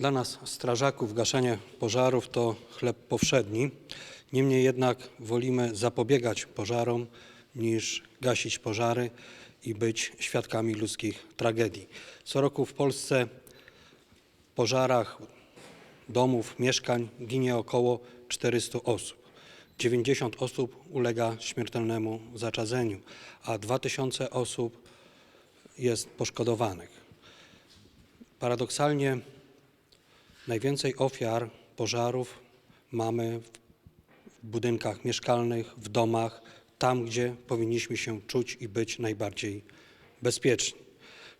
Dla nas, strażaków, gaszenie pożarów to chleb powszedni. Niemniej jednak wolimy zapobiegać pożarom niż gasić pożary i być świadkami ludzkich tragedii. Co roku w Polsce w pożarach domów, mieszkań ginie około 400 osób. 90 osób ulega śmiertelnemu zaczadzeniu, a 2000 osób jest poszkodowanych. Paradoksalnie najwięcej ofiar pożarów mamy w budynkach mieszkalnych, w domach, tam gdzie powinniśmy się czuć i być najbardziej bezpieczni.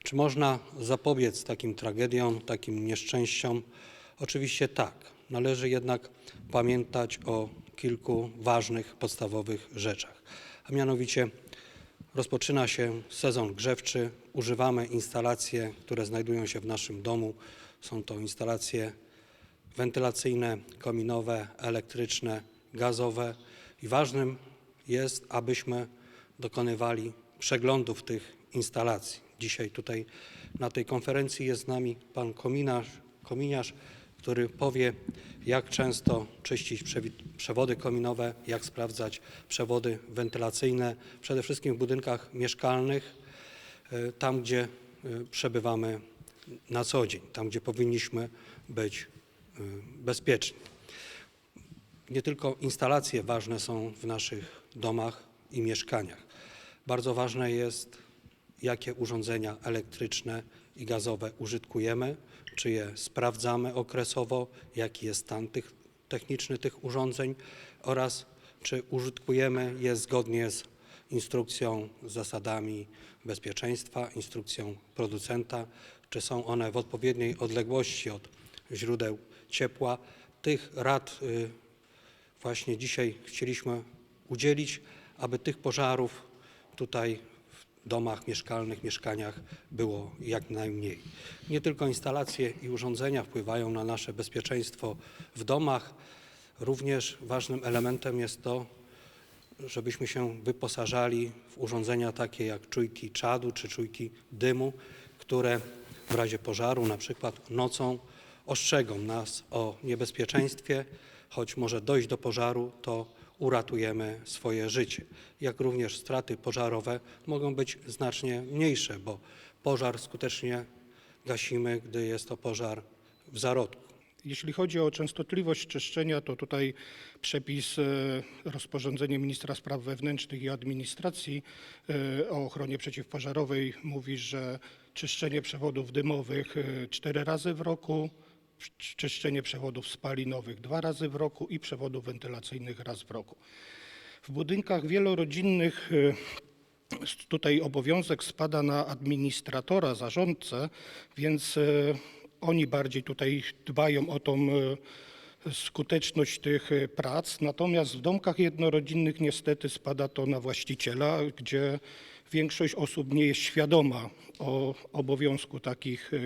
Czy można zapobiec takim tragediom, takim nieszczęściom? Oczywiście tak. Należy jednak pamiętać o kilku ważnych, podstawowych rzeczach. A mianowicie rozpoczyna się sezon grzewczy. Używamy instalacji, które znajdują się w naszym domu. Są to instalacje wentylacyjne, kominowe, elektryczne, gazowe i ważnym jest, abyśmy dokonywali przeglądów tych instalacji. Dzisiaj tutaj na tej konferencji jest z nami pan kominarz, kominiarz, który powie, jak często czyścić przewody kominowe, jak sprawdzać przewody wentylacyjne, przede wszystkim w budynkach mieszkalnych, e, tam gdzie e, przebywamy na co dzień, tam gdzie powinniśmy być e, bezpieczni. Nie tylko instalacje ważne są w naszych domach i mieszkaniach. Bardzo ważne jest, jakie urządzenia elektryczne i gazowe użytkujemy, czy je sprawdzamy okresowo, jaki jest stan tych, techniczny tych urządzeń oraz czy użytkujemy je zgodnie z instrukcją, z zasadami bezpieczeństwa, instrukcją producenta, czy są one w odpowiedniej odległości od źródeł ciepła. Tych rad y, właśnie dzisiaj chcieliśmy udzielić, aby tych pożarów tutaj w domach mieszkalnych, mieszkaniach było jak najmniej. Nie tylko instalacje i urządzenia wpływają na nasze bezpieczeństwo w domach, również ważnym elementem jest to, żebyśmy się wyposażali w urządzenia takie jak czujki czadu czy czujki dymu, które w razie pożaru, na przykład nocą, ostrzegą nas o niebezpieczeństwie, choć może dojść do pożaru, to uratujemy swoje życie. Jak również straty pożarowe mogą być znacznie mniejsze, bo pożar skutecznie gasimy, gdy jest to pożar w zarodku. Jeśli chodzi o częstotliwość czyszczenia, to tutaj przepis e, rozporządzenie ministra spraw wewnętrznych i administracji e, o ochronie przeciwpożarowej mówi, że czyszczenie przewodów dymowych e, cztery razy w roku, czy- czyszczenie przewodów spalinowych dwa razy w roku i przewodów wentylacyjnych raz w roku. W budynkach wielorodzinnych e, tutaj obowiązek spada na administratora, zarządcę, więc e, oni bardziej tutaj dbają o tą skuteczność tych e, prac. Natomiast w domkach jednorodzinnych niestety spada to na właściciela, gdzie większość osób nie jest świadoma o obowiązku takich e,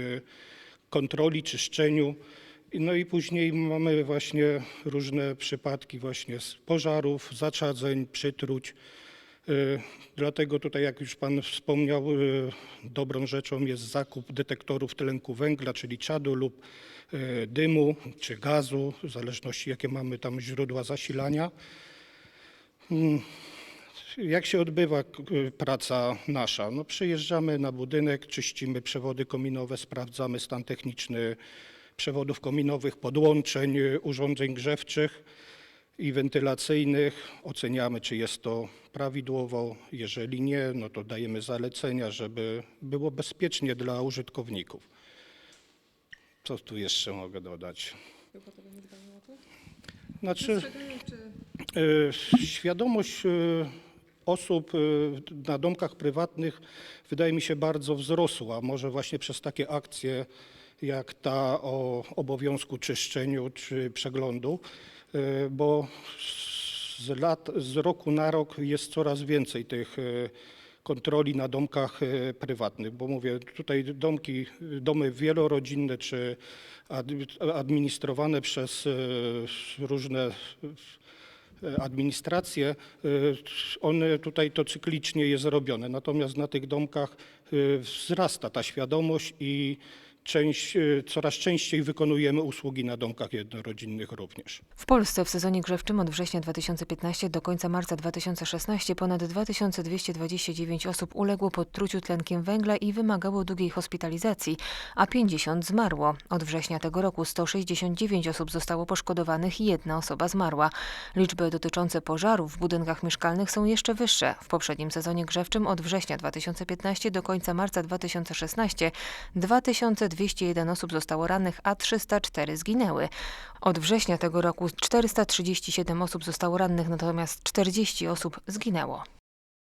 kontroli, czyszczeniu. No i później mamy właśnie różne przypadki właśnie z pożarów, zaczadzeń, przytruć. Y, Dlatego tutaj, jak już Pan wspomniał, y, dobrą rzeczą jest zakup detektorów tlenku węgla, czyli czadu lub y, dymu czy gazu, w zależności jakie mamy tam źródła zasilania. Mm, Jak się odbywa praca nasza? No, przyjeżdżamy na budynek, czyścimy przewody kominowe, sprawdzamy stan techniczny przewodów kominowych, podłączeń, urządzeń grzewczych i wentylacyjnych. Oceniamy, czy jest to prawidłowo. Jeżeli nie, no to dajemy zalecenia, żeby było bezpiecznie dla użytkowników. Co tu jeszcze mogę dodać? Znaczy, y, świadomość y, osób y, na domkach prywatnych wydaje mi się bardzo wzrosła. Może właśnie przez takie akcje jak ta o obowiązku czyszczeniu czy przeglądu, bo z, lat, z roku na rok jest coraz więcej tych y, kontroli na domkach y, prywatnych, bo mówię, tutaj domki, domy wielorodzinne czy ad- administrowane przez różne administracje, one tutaj to cyklicznie jest robione. Natomiast na tych domkach wzrasta ta świadomość i część, e, coraz częściej wykonujemy usługi na domkach jednorodzinnych również. W Polsce w sezonie grzewczym od września 2015 do końca marca 2016 ponad 2229 osób uległo podtruciu tlenkiem węgla i wymagało długiej hospitalizacji, a 50 zmarło. Od września tego roku 169 osób zostało poszkodowanych i jedna osoba zmarła. Liczby dotyczące pożarów w budynkach mieszkalnych są jeszcze wyższe. W poprzednim sezonie grzewczym od września 2015 do końca marca 2016 2201 osób zostało rannych, a 304 zginęły. Od września tego roku 437 osób zostało rannych, natomiast 40 osób zginęło.